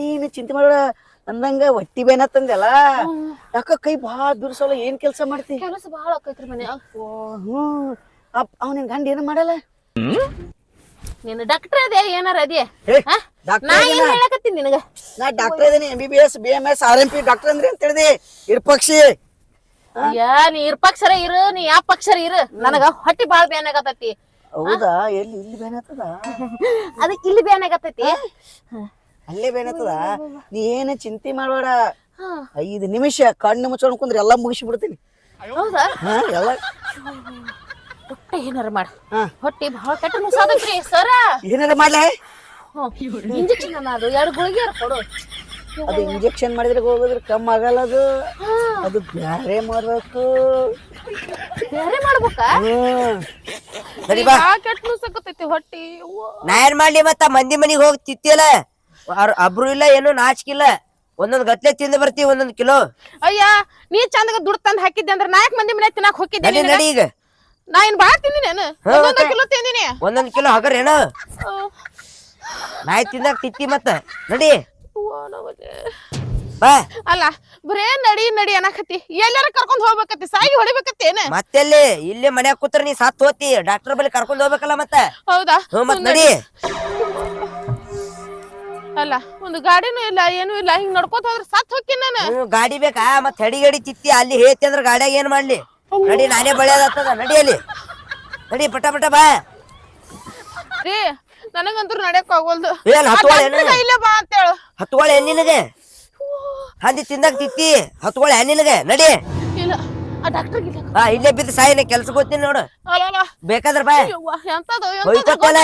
ಏನು ಚಿಂತೆ ಮಾಡ ಅಂದಂಗ ಹೊಟ್ಟಿ ಬೇನತ್ತಂದೆಲ್ಲ ಯಾಕ ಕೈ ಭಾಳ ದುರ್ಸಲ್ಲ ಏನ್ ಕೆಲಸ ಮಾಡ್ತಿ? ಕೆಲಸ ಭಾಳ ಆಕೈತ್ರಿ ಅಪ್ ಅವನಿನ ಗಂಡ ಏನ ಮಾಡಲ್ಲ? ನೀನು ಡಾಕ್ಟರ್ ಅದೇ ಏನಾರ ಅದೇ? ನಾ ಅದೇನ? ಏನ್ ಹೇಳಕತ್ತೀನಿ ನಿನಗ? ನಾ ಡಾಕ್ಟರ್ ಇದೀನಿ M B B S B M S R M P doctor ಅಂದ್ರೆ ಅಂತ ಹೇಳಿದೆ. ಇರ್ಪಕ್ಷಿ. ಯಾ ನೀ ಇರ್ ಪಕ್ಷರ ಇರು ನೀ ಯಾವ ಪಕ್ಷರ ಇರು. ನನಗ ಹೊಟ್ಟಿ ಬಾಳ್ ಬೇನಾಗತೈತಿ ಹೌದಾ? ಎಲ್ಲಿ? ಇಲ್ಲಿ ಬೇನತ್ತದ ಅದಕ್ಕೆ ಇಲ್ಲಿ ಬೇನಾಗತೈತಿ ಅಲ್ಲೇ ಬೇನತ್ತದ ನೀ ಏನು ಚಿಂತೆ ಮಾಡಬೇಡ. ಐದು ನಿಮಿಷ ಕಣ್ಣು ಮುಚ್ಕೊಂಡು ಕುಂದ್ರೆ ಎಲ್ಲ ಮುಗಿಸಿ ಬಿಡ್ತೀನಿ ಹೌದಾ ಎಲ್ಲ. ಹೊಟ್ಟೆ ಏನಾರ ಮಾಡ. ಹೊಟ್ಟೆ ಭಾಳ ಕೆಟ್ಟ ನುಸಾದೈತ್ರಿ ಸರ. ಏನಾರ ಮಾಡ್ಲೆ? ಇಂಜೆಕ್ಷನ್ ಅದು. ಎರಡು ಗುಳಿಗೆ ಕೊಡು. ಅದು ಇಂಜೆಕ್ಷನ್ ಮಾಡಿದ್ರೆ ಹೋಗೋದ್ರೆ ಕಮ್ಮಿ ಆಗಲ್ಲ ಅದು ಅದು ಬ್ಯಾರೆ ಮಾಡ್ಬೇಕು. ಬೇರೆ ಮಾಡ್ಬೇಕಾ? ಹ್ಮ್ ಸರಿ ಬಾ. ಕೆಟ್ಟ ನುಸಕತೈತಿ ಹೊಟ್ಟಿ? ಅವ್ವ. ನಾ ಏನ್ ಮಾಡ್ಲಿ ಮತ್ತ? ಮಂದಿ ಮನಿಗ್ ಹೋಗಿ ತಿತ್ತಿಲ್ಲ ಅಬ್ರು ಇಲ್ಲ ಏನು ನಾಚಿಕಿಲ್ಲ ಒಂದೊಂದ್ ಗತ್ಲೆ ತಿಂದು ಬರ್ತೀವಿ ಒಂದೊಂದ್ ಕಿಲೋ. ಅಯ್ಯ ನೀ ಚಂದಗ ದುಡ್ಡು ತಂದ್ ಹಾಕಿದ್ದೆ ಅಂದ್ರೆ ನಾಯಕ್ ಮಂದಿ ಮನೆ ತಿನ್ನಕ್ ಹೋಗಿದ್ದೆ ನಡಿ ನಡಿ ಈಗ. ನಾ ಏನ್ ಬಾಳ್ ತಿಂದಿನೇನು ಒಂದೊಂದು ಮತ್ತೆ? ಕಿಲೋ ತಿಂದಿನಿ. ಒಂದೊಂದ್ ಕಿಲೋ ಹಗರ್ ಏನ? ನಾಯಿ ತಿಂದಾಗ ತಿತ್ತಿ ಮತ್ತ? ನಡಿ. ಅವ್ವ ನಮಗೆ. ಬಾ. ಅಲ್ಲ ಬರೇ ನಡಿ ನಡಿ ಅನ್ನಕತ್ತಿ ಎಲ್ಲಾರ ಕರ್ಕೊಂಡ್ ಹೋಗ್ಬೇಕತ್ತಿ ಸಾಯಿ ಹೊಡಿಬೇಕತ್ತೇನ ಮತ್ತೆಲ್ಲಿ? ಇಲ್ಲೇ ಮನ್ಯಾಗ ಕೂತ್ರ ನೀ ಸತ್ ಹೋತಿ ಡಾಕ್ಟರ್ ಬಳಿ ಕರ್ಕೊಂಡ್ ಹೋಗ್ಬೇಕಲ್ಲ ಮತ್ತೆ? ಹೌದಾ? ಹ್ಞೂ ಮತ್ ನಡಿ. ಅಲ್ಲ ಒಂದು ಗಾಡಿನೂ ಇಲ್ಲ ಏನೂ ಇಲ್ಲ ಹಿಂಗ್ ನಡ್ಕೋತ ಹೋದ್ರೆ ಸತ್ ಹೋಗ್ತೀನಿ ನಾನು. ಹ್ಞೂ ಗಾಡಿ ಬೇಕಾ? ಮತ್ ಹಡಿ ಗಡಿ ತಿತ್ತಿ ಅಲ್ಲಿ ಹೇತಿ ಅಂದ್ರ ಗಾಡಿಯಾಗ ಏನ್ ಮಾಡ್ಲಿ? ನಡಿ ನಾನೇ ಬಳಿಯೋದಾಗ್ತದ ನಡಿ ಅಲ್ಲಿ. ನಡಿ ಪಟ ಪಟ ಬಾ. ರೀ ನನಗಂತೂ ನಡೆಯಕ್ ಆಗೋಲ್ದು. ಏನ್ ಹತ್ತುವಳೆ? ಇಲ್ಲೇ ಬಾ ಅಂತೇಳು. ಹತ್ಕೊಳ ನಿನಗೆ? ಹಂದಿ ತಿಂದಾಗ ತಿತ್ತಿ. ಹತ್ಕೊಳ ನಿನಗೆ? ನಡಿ. ಇಲ್ಲ ಆ ಡಾಕ್ಟರ್ ಇಲ್ಲ ಹಾ ಇಲ್ಲೇ ಬಿದ್ದು ಸಾಯಿನ ಕೆಲ್ಸ ಗೊತ್ತೀನಿ ನೋಡು. ಅಲ್ಲ ಬೇಕಾದ್ರ ಬಾ. ಯವ್ವ, ಎಂತದು ಹೋಯ್ಕೊತ್ತಲ್ಲ.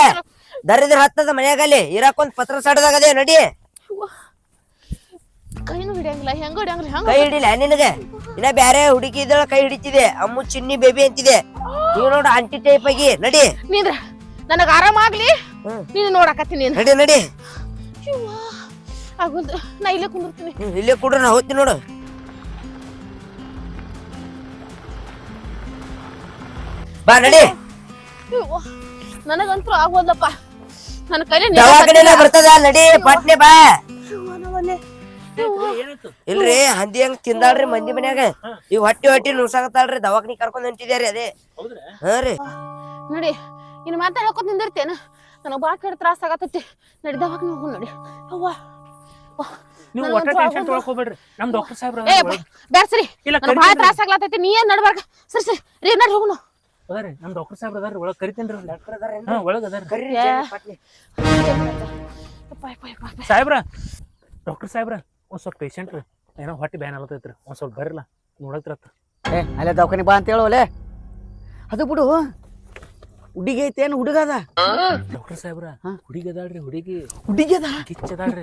ದರಿದ್ರ ಹತ್ತದ ಮನ್ಯಾಗಲ್ಲಿ. ಇರಾಕೊಂದ್ ಪತ್ರ ಸಡದಾಗ ಅದೇ ನಡಿ ಯವ್ವ. ಕೈನೂ ಹಿಡಿಯಂಗಿಲ್ಲ ಹೆಂಗ ಹಿಡಿಯಂಗಿಲ್ಲ ಹೆಂಗ ಕೈ ಹಿಡಿಲ್ಲ ನಿನಗೆ? ಇನ್ನ ಬ್ಯಾರೆ ಹುಡುಗಿ ಇದ್ದಳ ಕೈ ಹಿಡಿತಿದೆ. ಅಮ್ಮು ಚಿನ್ನಿ ಬೇಬಿ ಅಂತಿದೆ. ನೀವ್ ನೋಡು ಆಂಟಿ ಟೈಪ್ ಆಗಿ. ನಡಿ. ನಿಂದ್ರ. ನನಗ ಆರಾಮಾಗ್ಲಿ ಹ್ಮ್. ನೀನು ನೋಡಾಕತ್ತೀನಿ ನೀನು. ನಡಿ ನಡಿ. ಯವ್ವ, ಆಗೋಲ್ದು ನಾ ಇಲ್ಲೇ ಕುಂದಿರ್ತೀನಿ. ಹ್ಮ್, ಇಲ್ಲೇ ಕುಡ್ರಿ ನಾ ಹೋಗ್ತೀನಿ ನೋಡು. ಬಾ ನಡಿ. ಯವ್ವ, ನನಗಂತೂ ಆಗೋದಪ್ಪ ನನ್ನ ಕೈಲಿ ದವಾಖಾನೆ ಬರ್ತದ ನಡಿ ಪಟ್ನೆ ಬಾ. ಏನಾಯ್ತು? ಇಲ್ರಿ ಹಂದಿ ಹಂಗ್ ತಿಂದಾಳ್ರಿ ಮಂದಿ ಮನ್ಯಾಗ. ಈ ಹೊಟ್ಟಿ ಹೊಟ್ಟಿ ನುಸಾಗತ್ತಾಳ್ರಿ ದವಾಖಾನಿ ಕರ್ಕೊಂಡ್ ಹೊಂಟಿದ್ಯಾರಿ ಅದೇ. ಹೌದ್ರಾ? ಹಾ ರೀ. ನೋಡಿ. ಇನ್ನು ಮಾತಾಡ್ಕೊತ ನಿಂದಿರ್ತೇನ? ನನಗೆ ಭಾಳ ಕೆಟ್ಟ ತ್ರಾಸ ಆಗತ್ತೈತಿ. ನಡಿ ನೀವು ಹೋಗು ನೋಡಿ. ಅವ್ವ. ನೀವು ಒಟ್ಟ ಟೆನ್ಷನ್ ಆಗೋಲ್ಲ. ಹೋಗ್ಬೇಡ್ರಿ ನಮ್ ಡಾಕ್ಟರ್ ಸಾಹೇಬ್ರ ಏ ಸರಿ. ಇಲ್ಲ, ಭಾಳ. ತ್ರಾಸ ಆಗ್ಲತ್ತೈತಿ ನೀ ಏನ್ ನಡ್ಬಾರ್ಕ ಸರಿ ಸರಿ. ರೀ ನಡಿ ಹೋಗುನು ಅದಾರಿ ನಮ್ ಡಾಕ್ಟರ್ ಸಾಹೇಬ್ರ ಅದಾರಿ ಒಳಗ್ ಕರಿತೇನ್ರಿ ಹಾ ಒಳಗ್ ಅದಾರಿ ಕರ್ರಿ. ಸಾಹೇಬ್ರ ಡಾಕ್ಟರ್ ಸಾಹೇಬ್ರ ಒಂದ್ ಸ್ವಲ್ಪ ಪೇಷಂಟ್ ರೀ. ಏನೋ ಹೊಟ್ಟೆ ಬ್ಯಾನ್ ಆಗತೈತ್ರಿ ಒಂದ್ ಸ್ವಲ್ಪ ಬರ್ರಲ್ಲ ನೋಡಕ್ತಿರತ್ತ ಏ ಅಲ್ಲೇ ದವಾಖಾನೆ ಬಾ ಅಂತ ಹೇಳೋಲೆ ಅದು ಬಿಡು. ಹುಡುಗಿ ಐತೇನು ಹುಡುಗ ಅದ? ಡಾಕ್ಟರ್ ಸಾಹೇಬ್ರ ಹುಡುಗಿ ಅದಾಳ್ರಿ ಹುಡುಗಿ. ಹುಡುಗಿ ಅದ? ಕಿಚ್ ಅದಾಳ್ರಿ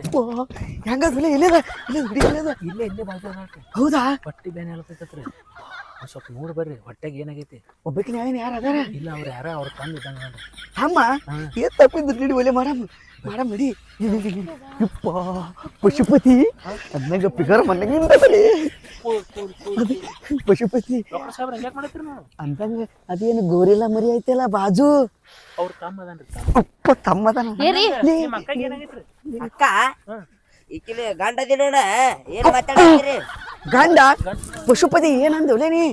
ಇಲ್ಲದ ಇಲ್ಲ ಹುಡುಗಿ ಇಲ್ಲದ ಇಲ್ಲೇ ಇಲ್ಲೇ ಬಾಜು ಅದಾಳ್ರಿ. ಹೌದಾ? ಪಟ್ಟಿ ಬೇನೆ ಹೇಳ್ತೈತ್ರಿ ಸ್ವಲ್ಪ ನೋಡಿ ಬರ್ರಿ ಹೊಟ್ಟೆಗೆ ಏನಾಗೈತಿ? ಒಬ್ಬಕಿನ ಏನು ಯಾರು ಅದಾರ? ಇಲ್ಲ ಅವ್ರ ಯಾರ ಅವ್ರ ತಂದು ಇದ್ದಂಗ. ಅಮ್ಮ ಏನ್ ತಪ್ಪಿದ್ದು ನೀಡಿ ಒಲೆ ಮಾಡಮ್ ಮಾಡಮ್ ನಡಿ. ಯಪ್ಪ ಪಶುಪತಿ ಅನ್ನಂಗ ಪಿಗರ್ ಮನ್ನಂಗಿಂದ ಬರೀ. ಪಶುಪತಿ ಅಂದಂಗ ಅದೇನು ಗೋರಿಲ್ಲ ಮರಿ ಐತಲ್ಲ ಬಾಜು? ಅವ್ರ ತಮ್ಮ ಅದಾನ್ರಿ ತಮ್ಮ. ಅಪ್ಪ ಅಕ್ಕಗೆ ಏನಾಗೈತ್ರಿ ಅಕ್ಕ ಈಕಿಲಿ ಗಂಡ ದಿನೋಣ ಏನ್ ಮಾತಾಡ್ತೀರಿ ಗಂಡ ಪಶುಪತಿ ಏನಂದವಲೇ ನೀ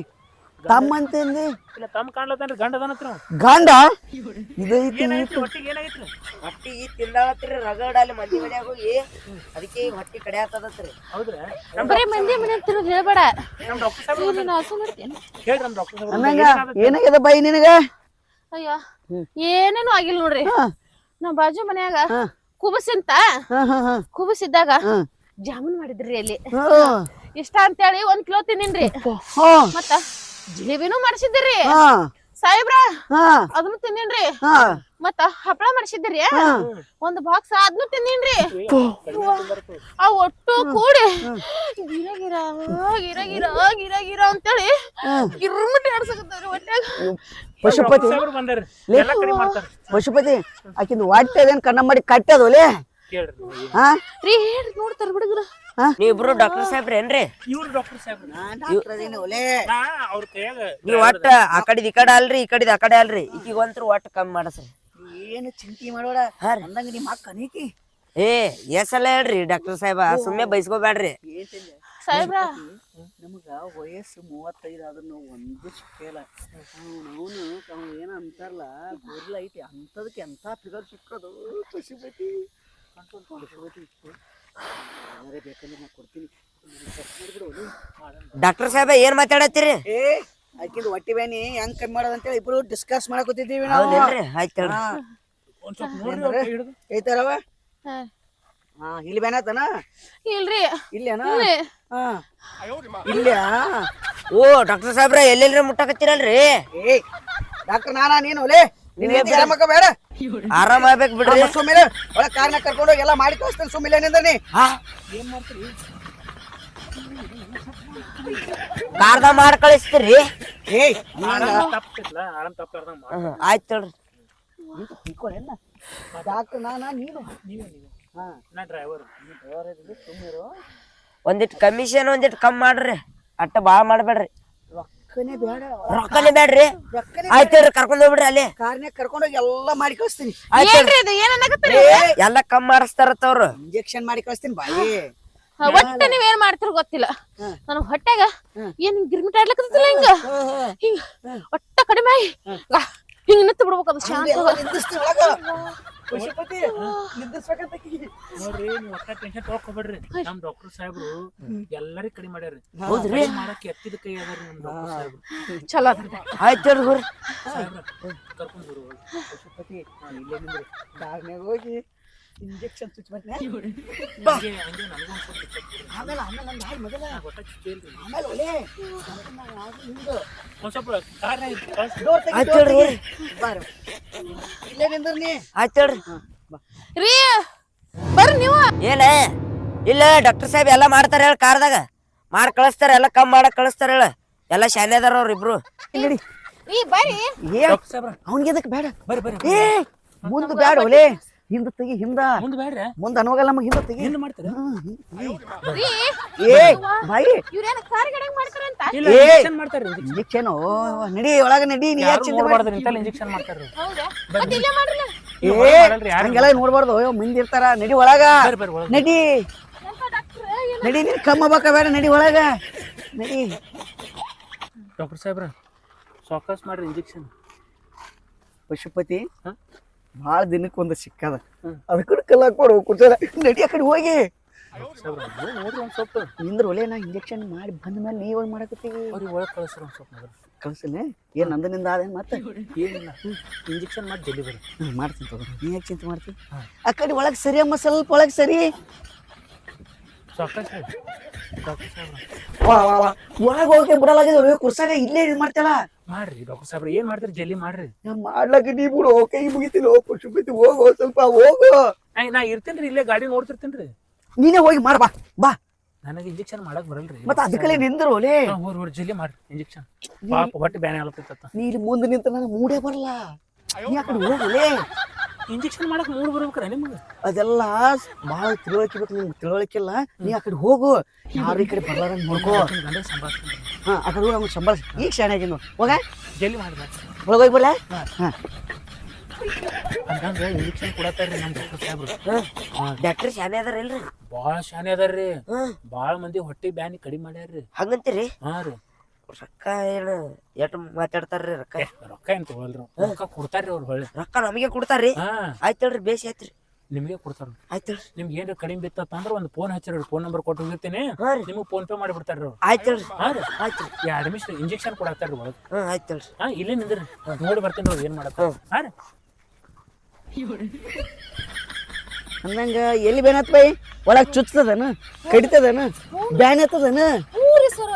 ತಮ್ಮ ಅಂತಂದೆ ಇಲ್ಲ ತಮ್ಮ ಕಾಣ್ಲತ್ತಾನ್ರಿ ಗಂಡ ಅದಾನತ್ರಿ ಗಂಡ? ಇದೈತಿ ಏನಾಗೈತ್ರಿ ಹೊಟ್ಟಿಗೆ ಏನಾಗೈತ್ರಿ ಹೊಟ್ಟಿ ತಿಂದಾಳತ್ರಿ ರಗಡ ಅಲ್ಲಿ ಮಂದಿ ಮನ್ಯಾಗ ಹೋಗಿ ಅದಕ್ಕೆ ಹೊಟ್ಟಿ ಕಡೆ ಆಗ್ತದತ್ರಿ ಹೌದ್ರಾ? ಬರೀ ಮಂದಿ ಮನೆ ತಿರೋದು ಹೇಳ್ಬೇಡ. ನಮ್ ಡಾಕ್ಟರ್ ಸಾಹೇಬ್ ನೀನು ಹಸು ಮಾಡ್ತೇನೆ ಹೇಳ್ರಿ ನಮ್ ಡಾಕ್ಟರ್ ಸಾಹೇಬ್ರ. ಅನ್ನಂಗ ಬೈ ನಿನಗ? ಅಯ್ಯ ಏನೇನು ಆಗಿಲ್ಲ ನೋಡ್ರಿ. ನಮ್ಮ ನಾ ಬಾಜು ಮನ್ಯಾಗ ಹಾ. ಹಾ ಹಾ ಕುಬಸಿದ್ದಾಗ ಜಾಮೂನ್ ಮಾಡಿದ್ರಿ ಅಲ್ಲಿ. ಇಷ್ಟ ಇಷ್ಟ ಅಂತೇಳಿ ಒಂದ್ ಕಿಲೋ ತಿನ್ನಿನ್ರಿ ಹಾ. ಮತ್ತ ಜಿಲೇಬಿನೂ ಮಾಡಿಸಿದ್ರಿ ಹಾ. ಸಾಹೇಬ್ರ ಹಾ. ಅದನ್ನು ತಿನ್ನಿನ್ರಿ. ಹಾ. ಮತ್ತ ಹಪ್ಪಳ ಮಾಡಿಸಿದ್ರಿ ಒಂದು ಒಂದ್ ಬಾಕ್ಸ್ ಅದ್ನು ತಿನ್ನಿನ್ರಿ. ಆ ಒಟ್ಟು ಕೂಡಿ. ಗಿರ ಗಿರ ಗಿರ ಗಿರ ಗಿರ ಗಿರ ಅಂತೇಳಿ ಗಿರ್ಮಟ್ಟಿ ಆಡ್ಸಕತ್ತವ್ರಿ ಹೊಟ್ಯಾಗ ಪಶುಪತಿ. ಸಾಹೇಬ್ರ ಬಂದಾರಿ. ಎಲ್ಲ ಕಡಿಮೆ ಮಾಡ್ತಾರ. ಪಶುಪತಿ ಆಕಿನ ಅದೇನ್ ಕಣ್ಣ ಮಾಡಿ ಕಟ್ಟದೋಲೆ. ಹಾ. ರೀ ಹೇಳ್ರಿ ನೋಡ್ತಾರ ಹುಡುಗರು. ಹಾ? ನೀವಿಬ್ರು ಡಾಕ್ಟರ್ ಸಾಹೇಬ್ರ ಏನ್ರಿ? ಇವ್ರು ಡಾಕ್ಟರ್ ಸಾಹೇಬ್ರ. ಒಲೆ. ನಾ ಅವ್ರ ಕೈಯಾಗ ನೀವ್ ಒಟ್ಟ ಆ ಕಡೆದ್ ಈ ಕಡೆ ಅಲ್ರಿ ಈ ಕಡೆದ್ ಆ ಕಡೆ ಅಲ್ರಿ. ಈಗ ಒಂತ್ರ ಒಟ್ಟ ಕಮ್ಮಿ ಮಾಡಸ್ರಿ. ಏನು ಚಿಂತೆ ಮಾಡೋಡ. ಅಂದಂಗ ನಿಮ್ಮ ಅಕ್ಕ ನೀಕಿ? ಏ ಎಸಲ್ಲ ಹೇಳ್ರಿ ಡಾಕ್ಟರ್ ಸಾಹೇಬ ಸುಮ್ಮನೆ ಬೈಸ್ಕೋಬೇಡ್ರಿ. ಸಾಹೇಬ್ರ. ನಮಗ ವಯಸ್ಸು ಮೂವತ್ತೈದು ಆದ್ರೂ ಒಂದು ಸಿಕ್ಕೇಲ ಅವನು ಅವನು ಏನ ಅಂತಾರಲ್ಲ ಗೊರ್ಲ ಐತಿ ಅಂತದಕ್ಕೆ ಎಂತ ಫಿಗರ್ ಸಿಕ್ಕದು? ಬೈತಿ ಪಶುಪತಿ ಯಾರೇ ಬೇಕಂದ್ರೆ ನಾ ಕೊಡ್ತೀನಿ. ಡಾಕ್ಟರ್ ಸಾಹೇಬ ಏನ್ ಮಾತಾಡತ್ತೀರಿ? ಏ ಆಕಿಂದು ಹೊಟ್ಟಿ ಬೇನಿ ಹೆಂಗ್ ಕಮ್ಮಿ ಮಾಡೋದಂತೇಳಿ ಇಬ್ರು ಡಿಸ್ಕಸ್ ಮಾಡಕೊತಿದ್ದೀವಿ ನಾವು. ಹೌದೇನ್ರಿ? ಆಯ್ತ್ ಹೇಳ್ರಿ. ಹಾ. ಐತಾರವ ಇಲ್ಲಿ ಬ್ಯಾನತನ ಇಲ್ರಿ. ಇಲ್ಲೇನ? ಹಾ. ಓ ಡಾಕ್ಟರ್ ಸಾಹೇಬ್ರ ಎಲ್ಲೆಲ್ರಿ ಮುಟ್ಟಾಕತ್ತೀರಲ್ರಿ? ಏ ಡಾಕ್ಟರ್ ನಾನಾ ನೀನು? ಒಲೆ ನಿನ್ ಆರಾಮಕ್ಕ ಬೇಡ? ಆರಾಮ್ ಆಗ್ಬೇಕು ಬಿಡ್ರಿ. ಸುಮ್ಮಿರ ಒಳ ಕಾರ್ನ ಕರ್ಕೊಂಡು ಹೋಗಿ ಎಲ್ಲ ಮಾಡಿ ಕಳಿಸ್ತೇನೆ ಸುಮ್ಮಿಲ್ಲ ಏನಿಂದ ಹಾ. ಏನ್ ಮಾಡ್ತೀರಿ? ಕಾರ್ದ ಮಾಡಿ ಕಳಿಸ್ತೀರಿ. ಏಯ್ ಆಯ್ತು ಡಾಕ್ಟರ್ ನಾನಾ ನೀನು? ನಾ ಡ್ರೈವರ್ ಸುಮ್ಮಿರು ಒಂದಿಟ್ ಕಮಿಷನ್ ಒಂದಿಟ್ ಕಮ್ಮಿ ಮಾಡ್ರಿ. ಅಟ್ಟ ಬಾಳ ಮಾಡ್ಬೇಡ್ರಿ. ರೊಕ್ಕನೇ ಬೇಡ. ರೊಕ್ಕನೇ ಬೇಡ್ರಿ. ಆಯ್ತು ಕರ್ಕೊಂಡ್ ಹೋಗ್ಬಿಡ್ರಿ ಅಲ್ಲಿ. ಕಾರ್ನ್ಯಾಗ ಕರ್ಕೊಂಡು ಹೋಗಿ ಎಲ್ಲ ಮಾಡಿ ಕಳಿಸ್ತೀನಿ. ಏನ್ರಿ ಇದು ಏನ್ ಅನ್ನಕತ್ತೀರಿ ಎಲ್ಲ ಕಮ್ಮಿ ಮಾಡಿಸ್ತಾರತ್ತ ಅವ್ರು ಇಂಜೆಕ್ಷನ್ ಮಾಡಿ ಕಳಿಸ್ತೀನಿ ಬಾಯಿ. ಒಟ್ಟ ನೀವ್ ಏನ್ ಮಾಡ್ತಿರ ಗೊತ್ತಿಲ್ಲ. ನನ್ ಹೊಟ್ಟೆಗ ಏನ್ ಗಿರ್ಮಿಟ್ ಆಡ್ಲಕ್ಕ ಹಿಂಗ? ಹಿಂಗ ಒಟ್ಟ ಕಡಿಮೆ ಹಿಂಗ್ ನಿಂತ ಬಿಡ್ಬೇಕು ಅದು ಶಾಂತ. ನೋಡ್ರಿ ನೀವ್ ಒಟ್ಟ ಟೆನ್ಷನ್ ನಮ್ ಡಾಕ್ಟರ್ ಸಾಹೇಬ್ರು ಎಲ್ಲರಿಗೂ ಕಡಿಮೆ ಹೌದ್ರಿ? ಮಾಡಕ್ ಎತ್ತಿದ ಕೈ ಅದಾರಿ ನಮ್ ಡಾಕ್ಟರ್ ಸಾಹೇಬ್ರು. ಚಲೋ ಅದ್ರಿ ಆಯ್ತ್ ಹೇಳ್ರಿ ಹೋಗ್ರಿ ಸಾಹೇಬ್ರ ಕರ್ಕೊಂಡ್ ಬರು. ಪಶುಪತಿ ಹಾ, ಇಲ್ಲೇ ನಿಂದ್ರು. ಹೋಗಿ. Injection switch. ಆಮೇಲೆ ಆಮೇಲೆ ನಂದು ಹಾಳು ಮೊದಲ ಆಮೇಲೆ ಒಲೆ ಇಲ್ಲೇ ನಿಂದ್ರ ನೀ. ಆಯ್ತ್ ಹೇಳ್ರಿ. ರೀ ಬರ್ರಿ ನೀವು. ಏನ? ಇಲ್ಲ ಡಾಕ್ಟರ್ ಸಾಹೇಬ್ ಎಲ್ಲ ಮಾಡ್ತಾರ ಹೇಳ ಕಾರ್ದಾಗ. ಮಾಡಿ ಕಳಿಸ್ತಾರ ಎಲ್ಲ ಕಮ್ ಮಾಡಕ್ ಕಳಿಸ್ತಾರ ಹೇಳ. ಎಲ್ಲ ಶಾಲೆ ಅದಾರ ಅವ್ರ ಇಬ್ರು. ಇಲ್ಲಿ ರೀ ಬರ್ರಿ. ಅವನಿಗೆ ಅದಕ್ಕೆ ಬೇಡ. ಬರ್ರಿ ಬರ್ರಿ ಏ ಮುಂದ ಬೇಡ ಒಲೆ. ಹಿಂದ ತೆಗಿ ಹಿಂದ. ಮುಂದ್ ಬೇಡ್ರಿ ಮುಂದ ಅನ್ವಾಗಲ್ಲ ನಮಗೆ ಹಿಂದ ತೆಗಿ ಏನ್ ಮಾಡ್ತಾರೆ? ಏ ಬಾಯಿ. ಇವ್ರೇನ ಕಾರ್ ಗಡಂಗ್ ಮಾಡ್ತಾರಂತ ಇಲ್ಲ ಇಂಜೆಕ್ಷನ್ ನಡಿ ಒಳಗ ನಡಿ ನೀ ಯಾಕೆ ಚಿಂತೆ ಮಾಡ್ತಾರೆ ಇಂಜೆಕ್ಷನ್ ಮಾಡ್ತಾರ್ರಿ. ಹೌದಾ? ಮತ್ತೆ ಇಲ್ಲೇ ಮಾಡ್ರಲ್ಲ ಏ ಮಾಡಲ್ರಿ, ಯಾರು ಹಂಗೆಲ್ಲ ನೋಡ್ಬಾರ್ದು. ಅಯ್ಯೋ ಮಂದಿ ಇರ್ತಾರ ನಡಿ ಒಳಗ. ನಡಿ. ನಡಿ ನೀನ್ ಕಮ್ಮ ಬಾಕ ಬೇಡ ನಡಿ ಒಳಗ. ನಡಿ. ಡಾಕ್ಟರ್ ಸಾಹೇಬ್ರ ಸಾಕಸ್ ಮಾಡ್ರಿ ಇಂಜೆಕ್ಷನ್. ಪಶುಪತಿ ಹಾ? ಭಾಳ ದಿನಕ್ಕೆ ಒಂದು ಸಿಕ್ಕದ. ಅದಕ್ಕೂ ಕಲ್ಲ ಕೊಡು ಕುಡ್ತಾರ ನಡಿ ಆ ಕಡೆ ಹೋಗಿ. ನೋಡ್ರಿ ಒಂದ್ ಸ್ವಲ್ಪ ನಿಂದ್ರ ಒಲೆ ನಾ ಇಂಜೆಕ್ಷನ್ ಮಾಡಿ ಬಂದ ಮೇಲೆ ನೀವ್ ಏನ್ ಮಾಡಕತ್ತೀವಿ ಅವ್ರಿಗೆ ಒಳಗ್ ಕಳಿಸ್ರಿ ಒಂದು ಸ್ವಲ್ಪ ಮೊದಲು. ಕಳ್ಸಿಲ್ಲ ಏನ್ ನಂದನಿಂದ ಆದೇನ್ ಮತ್ತೆ? ಏನಿಲ್ಲ ಇಂಜೆಕ್ಷನ್ ಮಾಡಿ ಜಲ್ದಿ ಬರ್ರಿ ಮಾಡ್ತೀನಿ ತಗೋ. ನೀ ಯಾಕೆ ಚಿಂತೆ ಮಾಡ್ತೀನಿ ಆ ಕಡೆ ಒಳಗೆ ಸರಿ ಅಮ್ಮ ಸ್ವಲ್ಪ ಒಳಗೆ ಸರಿ ಸಾಕಸ್ ಡಾಕ್ಟರ್ ಸಾಹೇಬ್ರ ವಾ ವಾ ವಾ ಒಳಗೆ ಹೋಗಿ ಬಿಡಲಾಗಿದ್ರು ಕುರ್ಸಾಗ ಇಲ್ಲೇ ಇದು ಮಾಡ್ತಲ್ಲ ಮಾಡ್ರಿ ಡಾಕ್ಟರ್ ಸಾಹೇಬ್ರ ಏನ್ ಮಾಡ್ತೀರಿ? ಜಲ್ದಿ ಮಾಡ್ರಿ ಮಾಡ್ಲಕ್ಕ ನೀ ಬಿಡು. ಕೈ ಮುಗಿತೀನಿ ಹೋಗು ಪಶುಪತಿ ಹೋಗು ಸ್ವಲ್ಪ ಹೋಗು. ನಾ ಇರ್ತೇನ್ರಿ ಇಲ್ಲೇ ಗಾಡಿ ನೋಡ್ತಿರ್ತೇನ್ರಿ ನೀನೇ ಹೋಗಿ ಮಾಡ್ ಬಾ ಬಾ. ನನಗೆ ಇಂಜೆಕ್ಷನ್ ಮಾಡಕ್ ಬರಲ್ರಿ ಮತ್ತೆ ಅದಕ್ಕಲ್ಲೇ ನಿಂದ್ರು ಹಾ, ಹೋರ್ ಹೋರ್ ಜಲ್ದಿ ಮಾಡ್ರಿ ಇಂಜೆಕ್ಷನ್ ಪಾಪ ಹೊಟ್ಟೆ ಬ್ಯಾನೆ ಆಗ್ಲತ್ತೈತ ನೀ ಇಲ್ಲಿ ಮುಂದೆ ನಿಂತ ನನಗೆ ಮೂಡೇ ಬರಲ್ಲ. ನೀ ಆ ಕಡೆ ಹೋಗಲೇ ಇಂಜೆಕ್ಷನ್ ಮಾಡಕ್ ಮೂರು ಬರ್ಬೇಕ್ರ ನಿಮ್ಗೆ? ಅದೆಲ್ಲ ಭಾಳ ತಿಳುವಳಿಕೆ ಬೇಕು ನಿಮ್ಗೆ. ತಿಳುವಳಿಕೆ ಇಲ್ಲ. ನೀ ಆ ಕಡೆ ಹೋಗು. ಯಾರು ಈ ಕಡೆ ಬರ್ಲಾರ ನೋಡ್ಕೋ. ಗಂಡ ಹಾ ಆ ಕಡೆ ಹೋಗಿ ಅವ್ನು ಸಂಬಳ ಈಗ ಶಾಣೆ ಆಗಿನ ಹೋಗ. ಜಲ್ದಿ ಮಾಡ್ರಿ ಒಳಗೆ ಹೋಗಿ ಹಾಂ. ಹಂಗಂದ್ರ ಇಂಜೆಕ್ಷನ್ ಕೊಡತ್ತಾರ್ರಿ ನಮ್ಮ ಡಾಕ್ಟರ್ ಸಾಹೇಬ್ರು. ಡಾಕ್ಟರ್ ಶಾನೆ ಅದಾರ ಇಲ್ರಿ ಬಹಳ ಶಾನೆ ಅದಾರ್ರಿ ಭಾಳ ಮಂದಿ ಹೊಟ್ಟೆ ಬ್ಯಾನಿ ಕಡಿಮೆ ಮಾಡ್ಯಾರ್ರಿ ಹಂಗಂತೀರಿ? ಹಾ ರೀ. ರೊಕ್ಕ ಏನು ಎಟ್ ಮಾತಾಡ್ತಾರ್ರಿ ರೊಕ್ಕ? ರೊಕ್ಕ ಏನ್ ತಗೊಳ್ರಿ ರೊಕ್ಕ ಕೊಡ್ತಾರ್ರಿ ಅವ್ರು ಹೊಳ್ಳಿ. ರೊಕ್ಕ ನಮಗೆ ಕೊಡ್ತಾರ್ರಿ? ಹಾ. ಆಯ್ತು ಹೇಳ್ರಿ ಬೇಸಿ ಆಯ್ತ್ರಿ ನಿಮಗೆ ಕೊಡ್ತಾರ ಆಯ್ತು ಹೇಳ್ರಿ. ನಿಮ್ಗೆ ಏನ್ರ ಕಡಿಮೆ ಬಿತ್ತತ್ತ ಅಂದ್ರ ಒಂದು ಫೋನ್ ಹಚ್ಚಿರಿ ಫೋನ್ ನಂಬರ್ ಕೊಟ್ಟು ನಿಮಗೆ ಹಾ ರೀ. ನಿಮ್ಗೆ ಫೋನ್ ಪೇ ಮಾಡಿ ಬಿಡ್ತಾರ್ರಿ ಅವ್ರು. ಆಯ್ತು ಹೇಳ್ರಿ. ಹಾ ರೀ. ಆಯ್ತ್ ರೀ ಅಡ್ಮಿಷನ್ ಇಂಜೆಕ್ಷನ್ ಕೊಡತ್ತಾರ್ರಿ ಒಳಗೆ. ಹ್ಞೂ ಆಯ್ತು ಹೇಳ್ರಿ. ಹಾ ಇಲ್ಲೇ ನಿಂದ್ರಿ. ನೋಡಿ ಬರ್ತೀನಿ ಅವ್ರು ಏನ್ ಮಾಡತ್ತ ಹಾ. ರೀ. ಅಂದಂಗ ಎಲ್ಲಿ ಬೇನತ್ ಬೈ? ಒಳಗೆ ಚುಚ್ತದನ? ಕಡಿತದನ? ಬ್ಯಾನ್ ಹ್ಞೂ ಊರಿ ಸರ.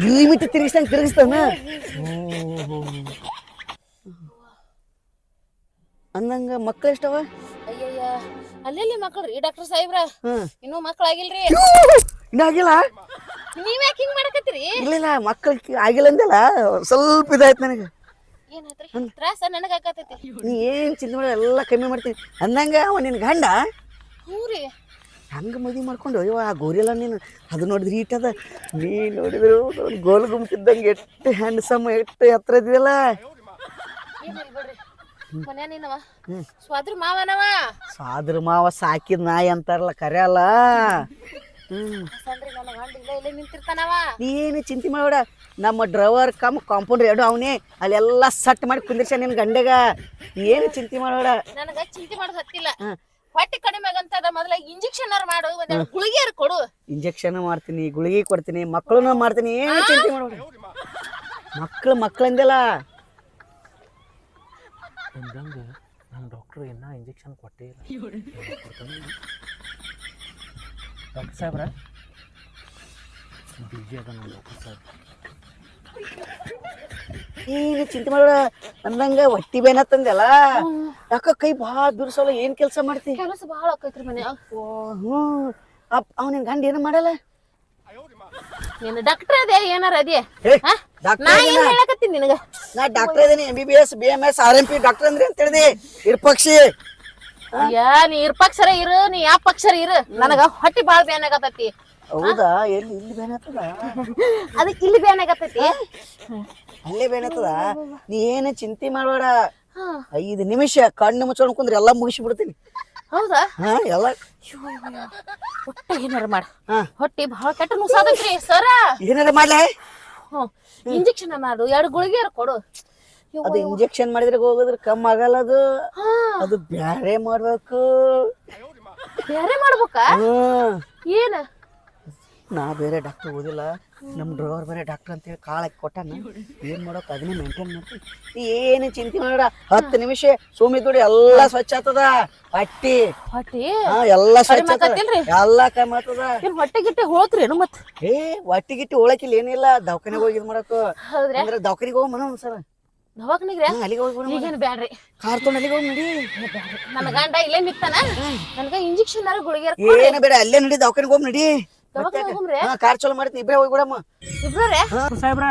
ಗಿರಿಮಿಟ್ಟಿ ತಿರುಗಿಸ್ತಂಗ ತಿರುಗಿಸ್ತಾನ ಅಂದಂಗ ಮಕ್ಳು ಎಷ್ಟವ? ಅಯ್ಯಯ್ಯ ಅಲ್ಲೆಲ್ಲಿ ರೀ ಡಾಕ್ಟರ್ ಸಾಹೇಬ್ರ. ಇನ್ನೂ ಮಕ್ಕಳಾಗಿಲ್ರಿ ಇನ್ನಾಗಿಲ್ಲ ನೀವ್ ಯಾಕೆ ಹಿಂಗ್ ಮಾಡಕತ್ತೀರಿ? ಇಲ್ಲ ಮಕ್ಳು ಆಗಿಲ್ಲ ಅಂದಿಲ್ಲ ಸ್ವಲ್ಪ ಇದಾಯ್ತು ನನಗೆ. ತ್ರಾಸ ನನಗ ಆಕತೈತಿ ನೀ ಏನ್ ಚಿಂತೆ ಮಾಡಿ ಎಲ್ಲ ಕಮ್ಮಿ ಮಾಡ್ತೀನಿ. ಅಂದಂಗ ಅವ ನಿನ್ ಗಂಡ? ಹ್ಞೂ ರೀ. ಹಂಗೆ ಮದುವೆ ಮಾಡ್ಕೊಂಡು ಅಯ್ಯೋ ಆ ಗೋರಿಲ್ಲ ನೀನು ಅದು ನೋಡಿದ್ರೆ ಈಟದ. ನೀ ನೋಡಿದ್ರು ನೋಡ್ ಗೋಲ್ ಗುಂಪಿದ್ದಂಗೆ ಎಷ್ಟು ಹ್ಯಾಂಡ್ಸಮ್ ಎಷ್ಟು ಹತ್ರ ಇದೆಯಲ್ಲ ಸ್ವಾದ್ರ ಮಾವನವ? ಮಾವ ಸಾಕಿದ ನಾಯಿ ಅಂತಾರಲ್ಲ ಕರೆ ಅಲ್ಲ? ಏನು ಚಿಂತೆ ಮಾಡಬೇಡ. ನಮ್ಮ ಡ್ರೈವರ್ ಕಮ್ ಕಾಂಪೌಂಡರ್ ಎರಡು ಅವನೇ. ಅಲ್ಲೆಲ್ಲ ಸಟ್ ಮಾಡಿ ಕುಂದಿರ್ಸ ನಿನ್ ಗಂಡೆಗ. ಏನು ಚಿಂತೆ ಮಾಡಬೇಡ. ನನಗೆ ಚಿಂತೆ ಮಾಡೋದು ಹತ್ತಿಲ್ಲ. ಹೊಟ್ಟೆ ಕಡಿಮೆ ಆಗಂತದ ಮೊದಲ ಇಂಜೆಕ್ಷನ್ ಮಾಡು ಒಂದೆರಡು ಗುಳಿಗೆ ಕೊಡು. ಇಂಜೆಕ್ಷನ್ ಮಾಡ್ತೀನಿ ಗುಳಿಗೆ ಕೊಡ್ತೀನಿ ಮಕ್ಕಳನ್ನ ಮಾಡ್ತೀನಿ ಏನು ಚಿಂತೆ ಮಾಡ್ಬೇಡ. ಮಕ್ಳು ಮಕ್ಳಂದೆಲ್ಲ. ಅಂದಂಗೆ ನಾನು ಡಾಕ್ಟ್ರು ಇನ್ನೂ ಇಂಜೆಕ್ಷನ್ ಕೊಟ್ಟೆ ಇಲ್ಲ. ಡಾಕ್ಟರ್ ಸಾಹೇಬ್ರ ಬಿಜಿ ಅದ ಡಾಕ್ಟರ್ ಸಾಹೇಬ್ ಏನು ಚಿಂತೆ ಮಾಡ ಅಂದಂಗ ಹೊಟ್ಟಿ ಬೇನತ್ತಂದೆಲ್ಲ ಯಾಕ ಕೈ ಭಾಳ ದುರ್ಸಲ್ಲ ಏನ್ ಕೆಲಸ ಮಾಡ್ತಿ? ಕೆಲಸ ಬಹಳ ಆಕೈತ್ರಿ ಮನ್ಯಾಗ. ಓ, ಹ್ಞೂ. ಅವನಿನ ಗಂಡ ಏನ ಮಾಡಲ್ಲ? ನೀನು ಡಾಕ್ಟರ್ ಅದೇ ಏನಾರ ಅದೇ. ನಾ. ಏನ್ ಹೇಳಕತ್ತೀನಿ ನಿನಗ? ನಾ ಡಾಕ್ಟರ್ ಇದೀನಿ M B B S B M S R M P doctor ಅಂದ್ರೆ ಅಂತ ಹೇಳಿದೆ. ಇರ್ಪಕ್ಷಿ. ಯಾ ನೀ ಇರ್ ಪಕ್ಷರ ಇರು ನೀ ಯಾವ ಪಕ್ಷರ ಇರು. ನನಗ ಹೊಟ್ಟಿ ಬಾಳ ಬೇನಾಗತೈತಿ ಹೌದಾ? ಎಲ್ಲಿ? ಇಲ್ಲಿ ಬೇನತ್ತದ ಅದಕ್ಕೆ ಇಲ್ಲಿ ಬೇನಾಗತೈತಿ ಅಲ್ಲೇ ಬೇನತ್ತದ ನೀ ಏನು ಚಿಂತೆ ಮಾಡಬೇಡ. ಐದು ನಿಮಿಷ ಕಣ್ಣು ಮುಚ್ಚೋಣ ಕುಂದ್ರೆ ಎಲ್ಲ ಮುಗಿಸಿ ಬಿಡ್ತೀನಿ ಹೌದಾ? ಹಾ ಎಲ್ಲ. ಹೊಟ್ಟೆ ಏನಾರ ಮಾಡ. ಹೊಟ್ಟೆ ಬಹಳ ಕೆಟ್ಟ ನುಸಾದ್ರಿ ಸರ. ಏನಾರ ಮಾಡ್ಲೆ? ಇಂಜೆಕ್ಷನ್ ಮಾಡು. ಎರಡು ಗುಳಿಗೆ ಕೊಡು. ಅದು ಇಂಜೆಕ್ಷನ್ ಮಾಡಿದ್ರೆ ಹೋಗೋದ್ರ ಕಮ್ಮಿ ಆಗಲ್ಲ ಅದು. ಅದು ಬ್ಯಾರೆ ಮಾಡ್ಬೇಕು. ಬೇರೆ ಮಾಡ್ಬೇಕಾ? ಏನ? ನಾ ಬೇರೆ ಡಾಕ್ಟರ್ ಓದಿಲ್ಲ. ನಮ್ಮ ಡ್ರೈವರ್ ಬೇರೆ ಡಾಕ್ಟರ್ ಅಂತೇಳಿ ಕಾಳು ಹಾಕಿ ಕೊಟ್ಟಾನ. ಏನ್ ಮಾಡೋಕೆ ಅದನ್ನೇ ಮೇಂಟೈನ್ ಮಾಡ್ತೀನಿ ನೀ ಏನು ಚಿಂತೆ ಮಾಡ ಹತ್ತು ನಿಮಿಷ ಸೋಮಿ ದುಡಿ ಎಲ್ಲ ಸ್ವಚ್ಛ ಆತದ. ಹಟ್ಟಿ. ಹೊಟ್ಟಿ? ಹಾ ಎಲ್ಲ ಸ್ವಚ್ಛ ಆಗ್ತದ ಆಕತ್ತಿಲ್ರಿ? ಎಲ್ಲ ಏನ್ ಹೊಟ್ಟೆ ಗಿಟ್ಟೆ ಹೋತ್ರೇನು ಮತ್ ಏ ಹೊಟ್ಟಿ ಗಿಟ್ಟಿ ಉಳಕಿಲ್ಲ ಏನಿಲ್ಲ. ದವಾಖಾನೆಗೆ ಹೋಗಿ ಇದು ಮಾಡಕು. ಹೌದ್ರಾ ಅಂದ್ರೆ ದವಾಖಾನೆಗೆ ಹೋಗಿ ಮನ ಸರ್ ದವಾಖಾನಿಗ್ರಿ ಅಲ್ಲಿಗೆ ಹೋಗಿ ಈಗೇನ್ ಬ್ಯಾಡ್ರಿ? ಕಾರ್ ತೊಗೊಂಡು ಅಲ್ಲಿಗೆ ಹೋಗಿ ನಡಿ. ನನ್ನ ಗಂಡ ಇಲ್ಲೇ ನಿಂತಾನ ನನಗ ಇಂಜೆಕ್ಷನ್ ಗುಳಿಗೆ ಏನು ಬೇಡ ಅಲ್ಲೇ ನಡಿ ದವಾಖಾನೆಗೆ ಹೋಗಿ ನಡಿ. ಕಾರ್ ಚಲೋ ಮಾಡ್ತೀನಿ. ಇಬ್ರೇ ಹೋಗಿ ಬಿಡಮ್ಮ. ಇಬ್ರೇ? ಡಾಕ್ಟರ್ ಸಾಹೇಬ್ರ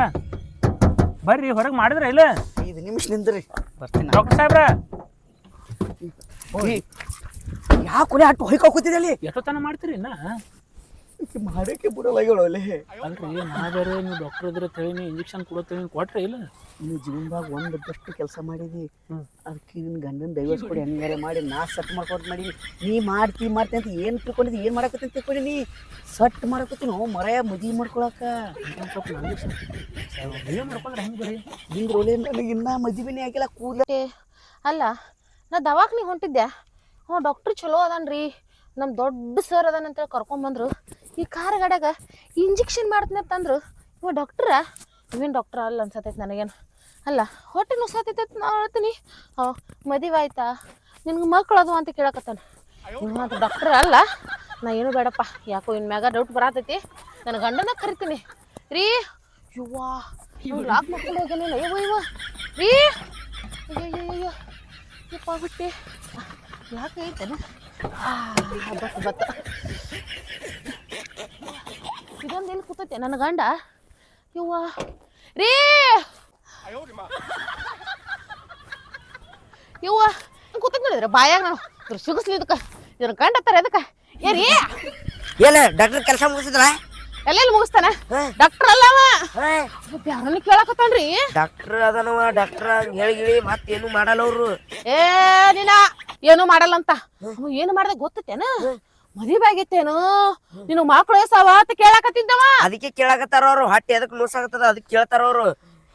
ಬರ್ರಿ ಹೊರಗೆ ಮಾಡಿದ್ರ ಇಲ್ಲ? ಐದು ನಿಮಿಷ ನಿಂದ್ರಿ ಬರ್ತೀನಿ ಡಾಕ್ಟರ್ ಸಾಹೇಬ್ರ. ಯಾ ಕೊನೆ ಅಟ್ಟು ಹೊಯ್ಕೋತಿದ್ದೆ ಎಷ್ಟೋ ಎಷ್ಟೊತ್ತನ ಮಾಡ್ತೀರಿ ಇನ್ನ? ಮಾಡಕ್ಕೆ ಬಿಡಲ್ಲ ಅಲ್ಲಿ ಅಲ್ರಿ ನಾ ಬೇರೆ ನೀವು ಡಾಕ್ಟರ್ ಇದ್ರೆ ತಳಿನಿ ಇಂಜೆಕ್ಷನ್ ಕೊಡತ್ತೇಳಿ ಕೊಟ್ರೆ ಇಲ್ಲ? ನೀವು ಜೀವನದಾಗ ಒಂದು ಬೆಸ್ಟ್ ಕೆಲಸ ಮಾಡಿದಿ. ಅದಕ್ಕೆ ನಿನ್ನ ಗಂಡನ ಡೈವರ್ಸ್ ಕೊಡಿ ಹೆಂಗಾರೆ ಮಾಡಿ ನಾ ಸಟ್ ಮಾಡ್ಕೊಂಡು ಮಾಡಿ. ನೀ ಮಾಡ್ತಿ ಮಾಡ್ತಿ ಅಂತ ಏನು ತಿಳ್ಕೊಂಡಿದ್ದಿ ಏನು ಮಾಡಕತ್ತಿ ಅಂತ ತಿಳ್ಕೊಂಡಿ ನೀ ಸಟ್ ಮಾಡಕತ್ತೀನಿ ಮರಯ ಮರ ಮದುವೆ ಮಾಡ್ಕೊಳಕ ಸ್ವಲ್ಪ ನನಗೆ ನೀವೇ ಮಾಡ್ಕೊಂಡ್ರೆ ಹೆಂಗೆ ಬರೀ? ನಿಂದ್ರ ಒಲೆ ನನಗೆ ಇನ್ನೂ ಮದುವೆನೇ ಆಗಿಲ್ಲ ಕೂದಲೇ. ಅಲ್ಲ ನಾ ದವಾಖಾನಿಗೆ ಹೊಂಟಿದ್ದೆ. ಹ್ಞೂ ಡಾಕ್ಟ್ರ್ ಚಲೋ ಅದಾನ್ರಿ. ನಮ್ಮ ದೊಡ್ಡ ಸರ್ ಅದಾನಂತೇಳಿ ಕರ್ಕೊಂಬಂದರು ಕರ್ಕೊಂಬಂದ್ರು ಈ ಕಾರ್ ಗಾಡ್ಯಾಗ ಇಂಜೆಕ್ಷನ್ ಮಾಡ್ತೀನಿ ಅಂತಂದ್ರು ಇವ ಡಾಕ್ಟ್ರ ಇವೇನು ಡಾಕ್ಟ್ರ ಅಲ್ಲ ಅನ್ಸತೈತೆ ನನಗೇನು. ಅಲ್ಲ ಹೊಟ್ಟೆ ನುಸಾತೈತೆ ನಾನು ಹೇಳ್ತೀನಿ. ಹಾಂ ಮದುವೆ ಆಯ್ತಾ? ನಿನ್ಗೆ ಮಕ್ಳು ಅದು ಅಂತ ಕೇಳಕತ್ತಾನೆ. ಅದು ಡಾಕ್ಟ್ರ ಅಲ್ಲ ನಾ ಏನು ಬೇಡಪ್ಪ. ಯಾಕೋ ಇನ್ ಮ್ಯಾಗ ಡೌಟ್ ಬರತೈತಿ. ನನ್ನ ಗಂಡನ ಕರಿತೀನಿ. ರೀ ಯುವಾ ಇವ ಲಾಕ್ ಮಾಡ್ಕೊಂಡು ಹೋಗ್ಯಾನೇನ ಅಯ್ಯೋ ಇವ ರೀ ಅಯ್ಯೋ ಯಪ್ಪ ಬಿಟ್ಟೆ ಯಾಕೆ ಐತೇನ ಬತ್ ಬತ್ತ. ಇದೊಂದು ಎಲ್ಲಿ ಕೂತೈತೆ? ನನ್ನ ಗಂಡ? ಯವ್ವ. ರೀ! ಯವ್ವ. ಕೂತೈತೆ ನೋಡಿದ್ರೆ ಬಾಯಾಗ ನಾನು. ಇದ್ರ ಸಿಗಿಸ್ಲಿ ಇದಕ್ಕೆ. ಇದ್ರ ಗಂಡ ತರ ಅದಕ್ಕೆ ಏ ರೀ! ಏನ ಡಾಕ್ಟರ್ ಕೆಲಸ ಮುಗಿಸಿದ್ರ? ಎಲ್ಲೆಲ್ಲಿ ಮುಗಿಸ್ತಾನ? ಡಾಕ್ಟರ್ ಅಲ್ಲವ ಯಾರನ್ನ ಕೇಳಕತ್ತಾನ್ರಿ. ಡಾಕ್ಟರ್ ಅದನವ ಡಾಕ್ಟರ್ ಹೇಳಿ ಮತ್ತೆ ಮತ್ತೇನು ಮಾಡಲ್ಲ ಅವ್ರು. ಏನಿಲ್ಲ ಏನು ಮಾಡಲ್ಲ ಅಂತ ಅವ ಏನು ಮಾಡ್ದೆ ಗೊತ್ತೇನ ಮದುವೆ ನಿನ್ನ ನೀನು ಮಕ್ಳು ಎಸಾವ ಅಂತ ಕೇಳಾಕತ್ತಿದ್ದವ ಅದಕ್ಕೆ ಕೇಳಾಕತ್ತಾರ ಅವ್ರು ಅದಕ್ಕೆ ಎದಕ್ ಆಗತ್ತದ ಅದಕ್ಕೆ ಕೇಳ್ತಾರ ಅವ್ರು.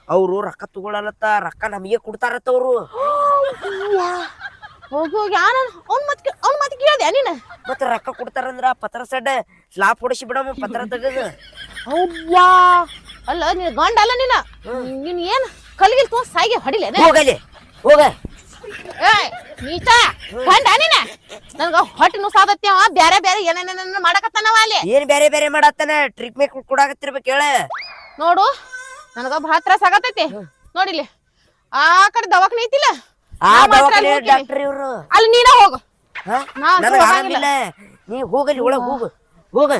ಅವ್ರು ರೊಕ್ಕ ತಗೊಳಲತ್ತ ರೊಕ್ಕ ನಮಗೆ ಕೊಡ್ತಾರತ್ತ ಅವ್ರು. ಹೋಗಿ ಹೋಗಿ ಯಾನ ಅವ್ನ ಮತ್ ಅವ್ನ ಮತ್ ಕೇಳ್ದೆ ನೀನ? ಮತ್ತೆ ರೊಕ್ಕ ಕೊಡ್ತಾರಂದ್ರ ಪತ್ರ ಸಡ್ಡ ಸ್ಲಾಪ್ ಹೊಡಿಸಿ ಬಿಡಮ್ಮ ಪತ್ರ ತೆಗದು. ಅವ್ವಾ ಅಲ್ಲ ನೀನ್ ಗಂಡ ಅಲ್ಲ ನೀನ ನೀನ್ ಏನ್ ಕಲ್ಗಿಲ್ ತೋ ಸಾಯಿಗೆ ಹೊಡಿಲೇನ? ಹೋಗಲಿ ಹೋಗ. ಏ ನೀಚ ಗಂಡ ನೀನ. ನನ್ಗ ಹೊಟ್ಟೆ ನುಸಾದತ್ತಿ ಅವ ಬ್ಯಾರೆ ಬ್ಯಾರೆ ಏನೇನೇನ ಮಾಡಕತ್ತಾನವ ಅಲ್ಲಿ. ಏನ್ ಬೇರೆ ಬೇರೆ ಮಾಡತ್ತಾನ? ಟ್ರೀಟ್ಮೆಂಟ್ ಕೊಡಾಕತ್ತಿರ್ಬೇಕು ಹೇಳ. ನೋಡು ನನಗ ಬಹಳ ತ್ರಾಸ ಆಗತೈತಿ. ನೋಡಿಲಿ ಆ ಕಡೆ ದವಾಖಾನೆ ಐತಿಲ್ಲ? ಆ ನಾ ಮಾತ್ರ ದವಾಖಾನೆ ಅಲ್ಲಿ ಹೋಗ್ತೀನಿ. ಡಾಕ್ಟರ್ ಇವ್ರು. ಅಲ್ಲಿ ನೀನ ಹೋಗು. ಹಾ? ನಾ ಅಂತೂ ನನಗ್ ಹೋಗಂಗಿಲ್ಲ. ಆರಾಮಿಲ್ಲ. ನೀ ಹೋಗಲಿ ಒಳಗ್ ಹೋಗು. ಹೋಗ.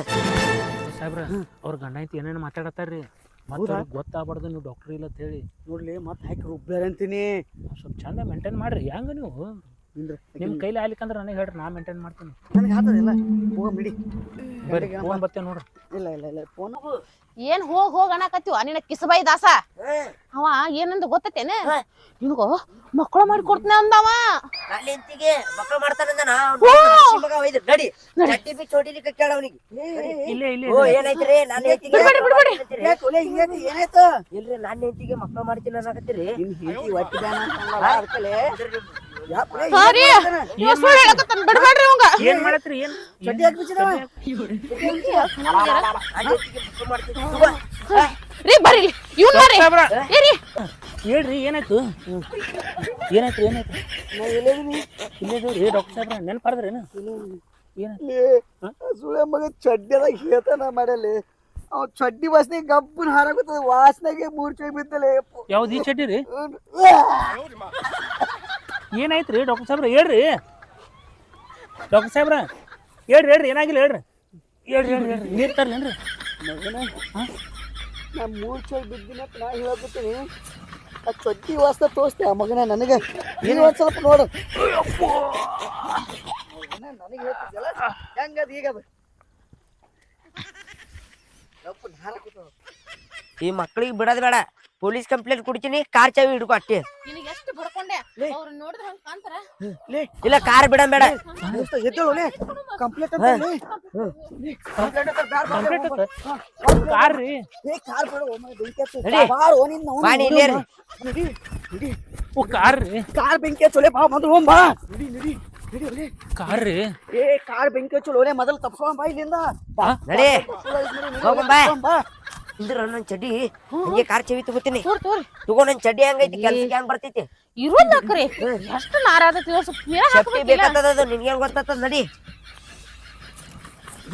ಸಾಹೇಬ್ರ ಅವ್ರ ಗಂಡ ಐತಿ ಏನೇನು ಮಾತಾಡತ್ತಾರ್ರಿ. ಮತ್ತೆ ಗೊತ್ತಾಗ್ಬಾರ್ದು ನೀವು ಡಾಕ್ಟರ್ ಇಲ್ಲ ಅಂತ ಹೇಳಿ. ನೋಡ್ಲಿ ಮತ್ತೆ ಹಾಕಿ ರುಬ್ಬ್ಯಾರ ಅಂತೀನಿ. ಸ್ವಲ್ಪ ಚಂದ ಮೇಂಟೈನ್ ಮಾಡ್ರಿ. ಹೆಂಗ ನೀವು? ನಿಂದ್ರು ನಿಮ್ಮ ಕೈಲಿ ಆಗ್ಲಿಕ್ಕಂದ್ರೆ ನನಗೆ ಹೇಳ್ರಿ ನಾ ಮೇಂಟೈನ್ ಮಾಡ್ತೀನಿ. ನನಗೆ ಆತದಿಲ್ಲ ಹೋಗ ಬಿಡಿ. ಬರ್ರಿ ಫೋನ್ ಬರ್ತೇವೆ ನೋಡ್ರಿ. ಇಲ್ಲ ಇಲ್ಲ ಇಲ್ಲ ಫೋನ್ ಏನ್ ಹೋಗ್ ಹೋಗ ಅನ್ನಕತ್ತೀವ ನಿನ್ನ ಕಿಸಬಾಯಿ ದಾಸ? ಅವ ಏನಂದ ಗೊತ್ತೇನ ನಿನಗ ಮಕ್ಕಳು ಮಾಡಿ ಕೊಡ್ತೀನಿ ಅಂದವ. ಹೆಂಡತಿಗೆ ಮಕ್ಕಳು ಮಾಡ್ತಾನಂದ ನಡಿ. ಚಟ್ಟಿ ಬಿ ಕೇಳ ಅವನಿಗೆ. ಇಲ್ಲೇ ಇಲ್ಲೇ ಓ ಏನೈತಿ ನನ್ನ ಹೆಂಡತಿಗೆ ಬಿಡ್ಬೇಡಿ, ಬಿಡ್ಬೇಡಿ. ಯಾಕೆ ಒಲೆ ಹಿಂಗೈತಿ ಏನಾಯ್ತು? ಇಲ್ರಿ ನನ್ನ ಹೆಂಡತಿಗೆ ಮಕ್ಕಳು ಮಾಡ್ತೀನಿ ಅನ್ನಕತ್ತೀರಿ. ನಿನ್ನ ಹೆಂಡತಿ ಒಟ್ಟಿಗೆ ಸಾರಿ. ಹಿಂಗೈತಿ ಸುಳ್ಳು ಹೇಳಕತ್ತಾನ ಬಿಡ್ಬೇಡ್ರಿ ಅವಂಗ. ಏನ್ ಮಾಡತ್ರಿ ಏನ್? ಚಡ್ಡಿ ಹಾಕಿ ಬಿಚ್ಚಿದವ. ರೀ ಬರ್ರಿ ಇವ್ನ ಏರಿ ಹೇಳ್ರಿ ಏನಾಯ್ತು? ಏನಾಯ್ತು ಏನಾಯ್ತು? ಇಲ್ಲೇ ಡಾಕ್ಟರ್ ಸಾಹೇಬ್ರ ನೆನಪಾರದ್ರೇನು ಏನಾಯ್ತು ಸುಳೆ ಮಗ ಚಡ್ಡಿದಾಗ ಹೇಳ್ತಾನ ಮಾಡಲಿ ಅವ್ ಚಡ್ಡಿ ವಾಸನೆ ಗಬ್ಬನ್ ಹಾರಾಗುತ್ತದೆ ವಾಸನೆಗೆ ಮೂರ್ಛೆ ಬಿದ್ದಲೆ ಯಾವ್ದು ಈ ಚಡ್ಡಿ ರೀ? ಏನಾಯ್ತು ರೀ ಡಾಕ್ಟರ್ ಸಾಹೇಬ್ರ ಹೇಳ್ರಿ. ಡಾಕ್ಟರ್ ಸಾಹೇಬ್ರ ಹೇಳ್ರಿ ಹೇಳ್ರಿ ಏನಾಗಿಲ್ಲ ಹೇಳ್ರಿ. ಹೇಳ್ರಿ ಹೇಳ್ರಿ ಹೇಳ್ರಿ. ನೀರು ತರ್ಲೇನ್ರಿ. ಮಗನ ನಾ ಮೂರ್ಛೆ ಬಿದ್ದಿನ ಅಂತ ನಾ ಹೇಳ್ಬಿಡ್ತೀನಿ ಆ ಚಡ್ಡಿ ವಾಸನೆ ತೋರಿಸ್ತೆ ಆ ಮಗನ ನನಗೆ. ನೀನು ಒಂದು ಸ್ವಲ್ಪ ನೋಡು. ನನಗೆ ಹೇಳ್ತಿದ್ದಲ್ಲ ಹೆಂಗದ ಅದು ಈಗ ಅದು. ಈ ಮಕ್ಕಳಿಗೆ ಬಿಡೋದು ಬೇಡ. ಪೊಲೀಸ್ ಕಂಪ್ಲೇಂಟ್ ಕೊಡ್ತೀನಿ ಕಾರ್ ಚಾವಿ ಹಿಡ್ಕೊ ಅಷ್ಟೇ ನಿನಗೆ ಎಷ್ಟು ಬಡ್ಕೊಂಡೆ? ಅವ್ರು ನೋಡಿದ್ರೆ ಹಂಗ ಕಾಂತಾರ ಇಲ್ಲ ಕಾರ್ ಬಿಡ ಬೇಡ. ಕಂಪ್ಲೇಂಟ್ ಕಾರ್ ರೀ. ಬೇಡ ಓ ಕಾರ್ ರೀ. ಕಾರ್ ಬೆಂಕಿ ಹಚ್ಚೋಲೆ ಬಾ ಮೊದಲು ಹೋಗ್ ಬಾ. ನಡಿ ನಡಿ ನಡಿ ಒಲೆ ಕಾರ್ ರೀ. ಏ ಕಾರ್ ಬೆಂಕಿ ಹಚ್ಚೋಲೆ ಮೊದಲು ತಪ್ಸ್ಕೊಂಡ್ ಬಾ ಇಲ್ಲಿಂದ. ಬಾ. ನಡಿ. ಬಾ. ತಪ್ಸ್ಕೊಂಡ್ ನನ್ನ ಚಡ್ಡಿ ಹಂಗೆ ಕಾರ್ ಚವಿ ತಗೋತೀನಿ. ತೋರ್ ತೋರಿ. ತಗೋ ನನ್ ಚಡ್ಡಿ ಹಂಗೈತಿ ಕೆಲ್ಸಕ್ಕೆ ಹೆಂಗ್ ಬರ್ತೈತಿ? ಇರೋದ್ ಹಾಕ್ರಿ ಎಷ್ಟು ನಾರಾದ ಮೇಳ ಸೇಫ್ಟಿ ಹಾಕ್ಬೇಕಿಲ್ಲ. ಬೇಕಾಗ್ತದ ಅದು ನಿನ್ಗೇನ್ ಗೊತ್ತಾಗ್ತದ ನಡಿ.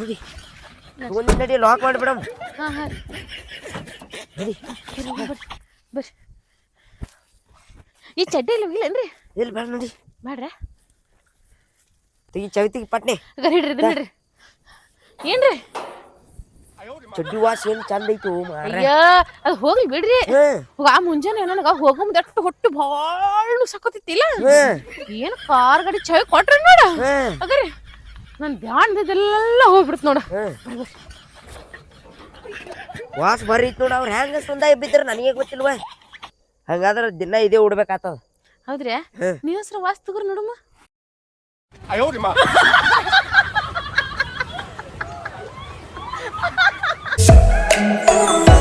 ನಡಿ. ತಗೊಂಡಿ ನಡಿ ಲಾಕ್ ಮಾಡ್ಬಿಡಮ್. ನಡಿ. ಬರ್ರಿ ಈ ಚಡ್ಡಿ ಇಲ್ಲ ಇಲ್ಲೇನ್ರಿ ಇಲ್ಲಿ ಬೇಡ ನಡಿ. ಬೇಡ್ರ? ತೆಗಿ ಚಾವಿ ತೆಗಿ ಪಟ್ನೆ. ಹಿಡ್ರಿ ಹಿಡ್ರಿ ಏನ್ರಿ? ಚಡ್ಡಿ ವಾಸ ಏನ್ ಚಂದ ಐತು ಅಯ್ಯ ಅದು ಹೋಗ್ಲಿ ಬಿಡ್ರಿ. ಆ ಮುಂಜಾನೆ ನನಗ ಹೋಗೋ ಮುಂದೆ ಹೊಟ್ಟು ಭಾಳ ಸಕ್ಕತ್ತಿಲ್ಲ ಏನು ಕಾರ್ ಗಾಡಿ ಚಾಯ್ ಕೊಟ್ರಿ ನೋಡ ಅಗರಿ ನನ್ ಧ್ಯಾನದೆಲ್ಲ ಹೋಗ್ಬಿಡ್ತು ನೋಡ. ವಾಸ್ ಬರ್ರಿ ನೋಡ ಅವ್ರ ಹೆಂಗ ಸುಂದ ಬಿದ್ರ ನನಗೆ ಗೊತ್ತಿಲ್ವ. ಹಂಗಾದ್ರ ದಿನ ಇದೇ ಉಡ್ಬೇಕಾಗ್ತದ. ಹೌದ್ರಿ? ನೀವ್ ಹೆಸರು ವಾಸ್ ತಗೋರಿ ನೋಡಮ್ಮ. ಅಯ್ಯೋ Oh,